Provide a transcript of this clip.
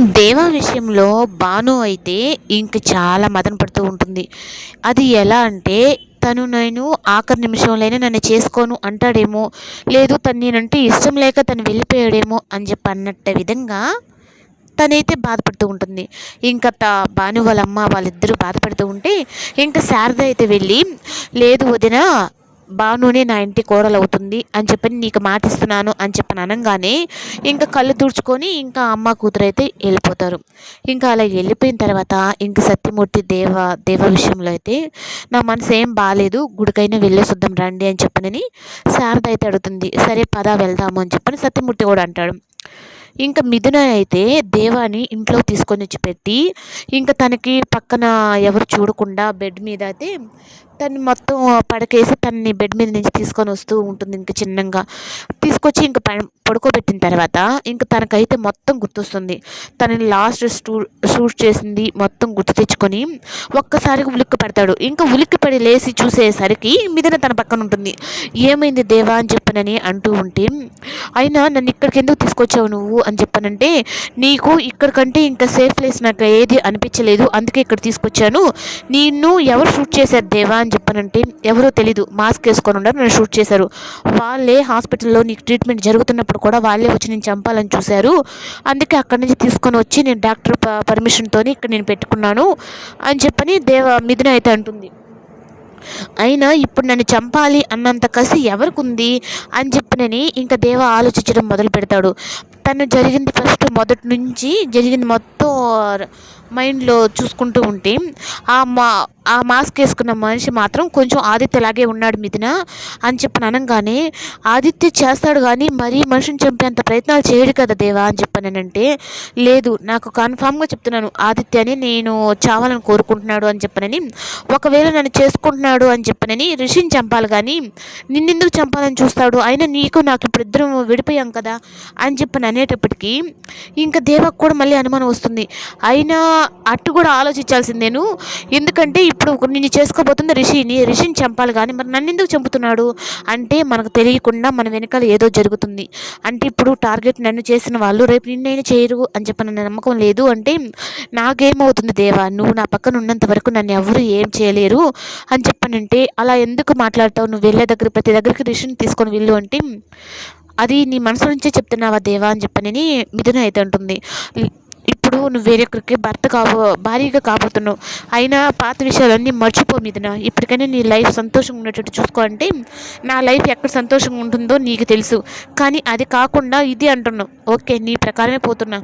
దేవ విషయంలో భాను అయితే ఇంక చాలా మదన పడుతూ ఉంటుంది. అది ఎలా అంటే తను నేను ఆఖరి నిమిషంలోనే నన్ను చేసుకోను అంటాడేమో లేదు తను నేనంటే ఇష్టం లేక తను వెళ్ళిపోయాడేమో అని చెప్పి అన్నట్ట విధంగా తనైతే బాధపడుతూ ఉంటుంది. ఇంకా భాను వాళ్ళ అమ్మ వాళ్ళిద్దరూ బాధపడుతూ ఉంటే ఇంకా శారద అయితే వెళ్ళి లేదు వదిన భానునే నా ఇంటి కోడలు అవుతుంది అని చెప్పని నీకు మాటిస్తున్నాను అని చెప్పని అనగానే ఇంకా కళ్ళు తుడుచుకొని ఇంకా అమ్మ కూతురు అయితే వెళ్ళిపోతారు. ఇంకా అలా వెళ్ళిపోయిన తర్వాత ఇంక సత్యమూర్తి దేవ దేవ విషయంలో అయితే నా మనసు ఏం బాగాలేదు గుడికైనా వెళ్ళేసొద్దాం రండి అని చెప్పనని శారద అయితే అడుగుతుంది. సరే పద వెళ్దాము అని చెప్పని సత్యమూర్తి కూడా అంటాడు. ఇంకా మిథున అయితే దేవాని ఇంట్లో తీసుకొని వచ్చి పెట్టి ఇంకా తనకి పక్కన ఎవరు చూడకుండా బెడ్ మీద అయితే తను మొత్తం పడకేసి తనని బెడ్ మీద నుంచి తీసుకొని వస్తూ ఉంటుంది ఇంకా చిన్నగా. తీసుకొచ్చి ఇంకా పడుకోబెట్టిన తర్వాత ఇంకా తనకైతే మొత్తం గుర్తొస్తుంది. తనని లాస్ట్ స్టూ షూట్ చేసింది మొత్తం గుర్తు తెచ్చుకొని ఒక్కసారిగా ఉలిక్కి పడతాడు. ఇంకా ఉలిక్కి పడి లేచి చూసేసరికి మిథున తన పక్కన ఉంటుంది. ఏమైంది దేవా అని చెప్పనని అంటూ ఉంటే అయినా నన్ను ఇక్కడికి ఎందుకు తీసుకొచ్చావు నువ్వు? అని చెప్పానంటే నీకు ఇక్కడ కంటే ఇంకా సేఫ్ ప్లేస్ నాకు ఏది అనిపించలేదు అందుకే ఇక్కడ తీసుకొచ్చాను. నిన్ను ఎవరు షూట్ చేశారు దేవా అని చెప్పనంటే ఎవరో తెలీదు. మాస్క్ వేసుకొని ఉండరు నన్ను షూట్ చేశారు. వాళ్ళే హాస్పిటల్లో నీకు ట్రీట్మెంట్ జరుగుతున్నప్పుడు కూడా వాళ్ళే వచ్చి నేను చంపాలని చూశారు. అందుకే అక్కడి నుంచి తీసుకొని వచ్చి నేను డాక్టర్ పర్మిషన్తో ఇక్కడ నేను పెట్టుకున్నాను అని చెప్పని దేవ మిథున అయితే అంటుంది. అయినా ఇప్పుడు నన్ను చంపాలి అన్నంత కసి ఎవరికి ఉంది అని చెప్పినని ఇంకా దేవ ఆలోచించడం మొదలు పెడతాడు తను జరిగింది ఫస్ట్ మొదటి నుంచి జరిగింది మొత్తం మైండ్లో చూసుకుంటూ ఉంటే ఆ మా ఆ మాస్క్ వేసుకున్న మనిషి మాత్రం కొంచెం ఆదిత్యలాగే ఉన్నాడు మిథున అని చెప్పని అనగానే ఆదిత్య చేస్తాడు కానీ మరీ మనిషిని చంపేంత ప్రయత్నాలు చేయడు కదా దేవా అని చెప్పానంటే లేదు నాకు కన్ఫామ్గా చెప్తున్నాను ఆదిత్యని నేను చావాలని కోరుకుంటున్నాడు అని చెప్పనని ఒకవేళ నన్ను చేసుకుంటున్నాడు అని చెప్పనని రిషిని చంపాలి కానీ నిన్నెందుకు చంపాలని చూస్తాడు? అయినా నీకు నాకు ఇప్పుడు ఇద్దరం విడిపోయాం కదా అని చెప్పని అనేటప్పటికీ ఇంకా దేవకు కూడా మళ్ళీ అనుమానం వస్తుంది. అయినా అటు కూడా ఆలోచించాల్సింది నేను. ఎందుకంటే ఇప్పుడు నేను చేసుకోబోతుంది రిషిని రిషిని చంపాలి కానీ మరి నన్ను ఎందుకు చంపుతున్నాడు? అంటే మనకు తెలియకుండా మన వెనకాల ఏదో జరుగుతుంది. అంటే ఇప్పుడు టార్గెట్ నన్ను చేసిన వాళ్ళు రేపు నిన్నైనా చేయరు అని చెప్పిన నమ్మకం లేదు అంటే నాకేమవుతుంది దేవా? నువ్వు నా పక్కన ఉన్నంత వరకు నన్ను ఎవరు ఏం చేయలేరు అని చెప్పానంటే అలా ఎందుకు మాట్లాడతావు? నువ్వు వెళ్ళే దగ్గర ప్రతి దగ్గరికి రిషిని తీసుకొని వెళ్ళు అంటే అది నీ మనసు నుంచే చెప్తున్నావా దేవా అని చెప్పనని మిథున అయితే ఉంటుంది ఇప్పుడు నువ్వు వేరొకరికి భర్త కాబో భారీగా కాబోతున్నావు. అయినా పాత విషయాలన్నీ మర్చిపో మీదన ఇప్పటికైనా నీ లైఫ్ సంతోషంగా ఉండేటట్టు చూసుకో అంటే నా లైఫ్ ఎక్కడ సంతోషంగా ఉంటుందో నీకు తెలుసు. కానీ అది కాకుండా ఇది అంటున్నావు. ఓకే నీ ప్రకారమే పోతున్నా.